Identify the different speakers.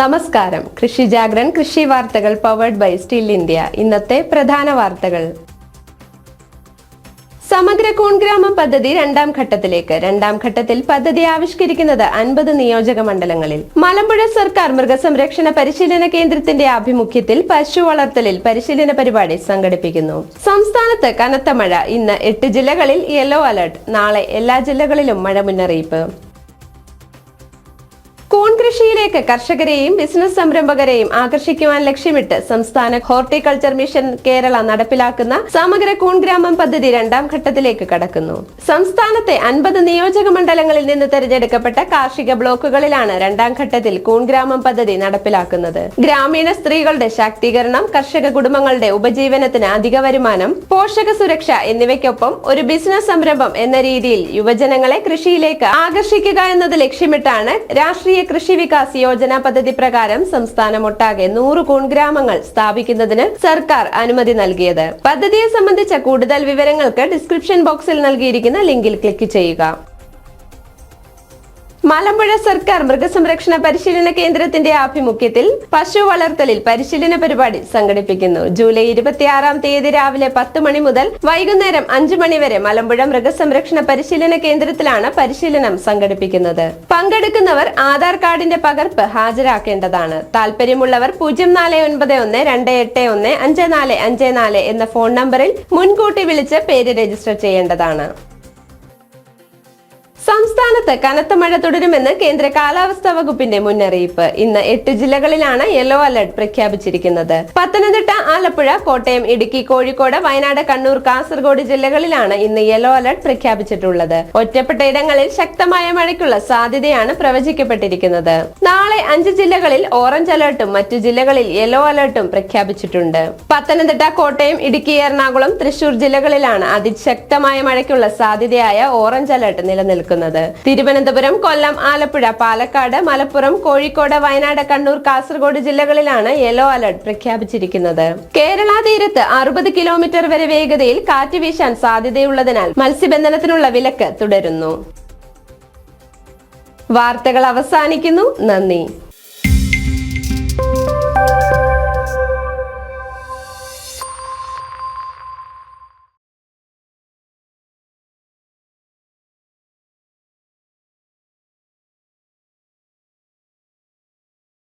Speaker 1: നമസ്കാരം. കൃഷി ജാഗ്രൻ കൃഷി വാർത്തകൾ പവേർഡ് ബൈ സ്റ്റിൽ ഇന്ത്യ ഇന്നത്തെ പ്രധാന വാർത്തകൾ. സമഗ്ര കൂൺഗ്രാമം പദ്ധതി രണ്ടാം ഘട്ടത്തിലേക്ക്. രണ്ടാം ഘട്ടത്തിൽ പദ്ധതി ആവിഷ്കരിക്കുന്നത് അൻപത് നിയോജക മണ്ഡലങ്ങളിൽ. മലമ്പുഴ സർക്കാർ മൃഗസംരക്ഷണ പരിശീലന കേന്ദ്രത്തിന്റെ ആഭിമുഖ്യത്തിൽ പശു വളർത്തലിൽ പരിശീലന പരിപാടി സംഘടിപ്പിക്കുന്നു. സംസ്ഥാനത്ത് കനത്ത മഴ. ഇന്ന് എട്ട് ജില്ലകളിൽ യെല്ലോ അലർട്ട് നാളെ എല്ലാ ജില്ലകളിലും മഴ മുന്നറിയിപ്പ്. കൃഷിയിലേക്ക് കർഷകരെയും ബിസിനസ് സംരംഭകരെയും ആകർഷിക്കുവാൻ ലക്ഷ്യമിട്ട് സംസ്ഥാന ഹോർട്ടിക്കൾച്ചർ മിഷൻ കേരള നടപ്പിലാക്കുന്ന സമഗ്ര കൂൺ ഗ്രാമം പദ്ധതി രണ്ടാം ഘട്ടത്തിലേക്ക് കടക്കുന്നു. സംസ്ഥാനത്തെ അൻപത് നിയോജക മണ്ഡലങ്ങളിൽ നിന്ന് തെരഞ്ഞെടുക്കപ്പെട്ട കാർഷിക ബ്ലോക്കുകളിലാണ് രണ്ടാം ഘട്ടത്തിൽ കൂൺ ഗ്രാമം പദ്ധതി നടപ്പിലാക്കുന്നത്. ഗ്രാമീണ സ്ത്രീകളുടെ ശാക്തീകരണം കർഷക കുടുംബങ്ങളുടെ ഉപജീവനത്തിന് അധിക വരുമാനം പോഷക സുരക്ഷ എന്നിവയ്ക്കൊപ്പം ഒരു ബിസിനസ് സംരംഭം എന്ന രീതിയിൽ യുവജനങ്ങളെ കൃഷിയിലേക്ക് ആകർഷിക്കുക എന്നത് ലക്ഷ്യമിട്ടാണ് രാഷ്ട്രീയ കൃഷി യോജന പദ്ധതി പ്രകാരം സംസ്ഥാനമൊട്ടാകെ നൂറ് കൂൺ ഗ്രാമങ്ങൾ സ്ഥാപിക്കുന്നതിന് സർക്കാർ അനുമതി നൽകിയത്. പദ്ധതിയെ സംബന്ധിച്ച കൂടുതൽ വിവരങ്ങൾക്ക് ഡിസ്ക്രിപ്ഷൻ ബോക്സിൽ നൽകിയിരിക്കുന്ന ലിങ്കിൽ ക്ലിക്ക് ചെയ്യുക. മലമ്പുഴ സർക്കാർ മൃഗസംരക്ഷണ പരിശീലന കേന്ദ്രത്തിന്റെ ആഭിമുഖ്യത്തിൽ പശു വളർത്തലിൽ പരിശീലന പരിപാടി സംഘടിപ്പിക്കുന്നു. ജൂലൈ ഇരുപത്തിയാറാം തീയതി രാവിലെ പത്ത് മണി മുതൽ വൈകുന്നേരം അഞ്ചു മണി വരെ മലമ്പുഴ മൃഗസംരക്ഷണ പരിശീലന കേന്ദ്രത്തിലാണ് പരിശീലനം സംഘടിപ്പിക്കുന്നത്. പങ്കെടുക്കുന്നവർ ആധാർ കാർഡിന്റെ പകർപ്പ് ഹാജരാക്കേണ്ടതാണ്. താല്പര്യമുള്ളവർ പൂജ്യം നാല് ഒൻപത് ഒന്ന് രണ്ട് എട്ട് ഒന്ന് അഞ്ച് നാല് അഞ്ച് നാല് എന്ന ഫോൺ നമ്പറിൽ മുൻകൂട്ടി വിളിച്ച് പേര് രജിസ്റ്റർ ചെയ്യേണ്ടതാണ്. സംസ്ഥാനത്ത് കനത്ത മഴ തുടരുമെന്ന് കേന്ദ്ര കാലാവസ്ഥാ വകുപ്പിന്റെ മുന്നറിയിപ്പ്. ഇന്ന് എട്ട് ജില്ലകളിലാണ് യെല്ലോ അലർട്ട് പ്രഖ്യാപിച്ചിരിക്കുന്നത്. പത്തനംതിട്ട ആലപ്പുഴ കോട്ടയം ഇടുക്കി കോഴിക്കോട് വയനാട് കണ്ണൂർ കാസർഗോഡ് ജില്ലകളിലാണ് ഇന്ന് യെല്ലോ അലർട്ട് പ്രഖ്യാപിച്ചിട്ടുള്ളത്. ഒറ്റപ്പെട്ട ഇടങ്ങളിൽ ശക്തമായ മഴയ്ക്കുള്ള സാധ്യതയാണ് പ്രവചിക്കപ്പെട്ടിരിക്കുന്നത്. നാളെ അഞ്ച് ജില്ലകളിൽ ഓറഞ്ച് അലർട്ടും മറ്റു ജില്ലകളിൽ യെല്ലോ അലർട്ടും പ്രഖ്യാപിച്ചിട്ടുണ്ട്. പത്തനംതിട്ട കോട്ടയം ഇടുക്കി എറണാകുളം തൃശൂർ ജില്ലകളിലാണ് അതിശക്തമായ മഴയ്ക്കുള്ള സാധ്യതയായ ഓറഞ്ച് അലർട്ട് നിലനിൽക്കുന്നത്. തിരുവനന്തപുരം കൊല്ലം ആലപ്പുഴ പാലക്കാട് മലപ്പുറം കോഴിക്കോട് വയനാട് കണ്ണൂർ കാസർഗോഡ് ജില്ലകളിലാണ് യെല്ലോ അലർട്ട് പ്രഖ്യാപിച്ചിരിക്കുന്നത്. കേരള തീരത്ത് അറുപത് കിലോമീറ്റർ വരെ വേഗതയിൽ കാറ്റ് വീശാൻ സാധ്യതയുള്ളതിനാൽ മത്സ്യബന്ധനത്തിനുള്ള വിലക്ക് തുടരുന്നു. വാർത്തകൾ അവസാനിക്കുന്നു. നന്ദി.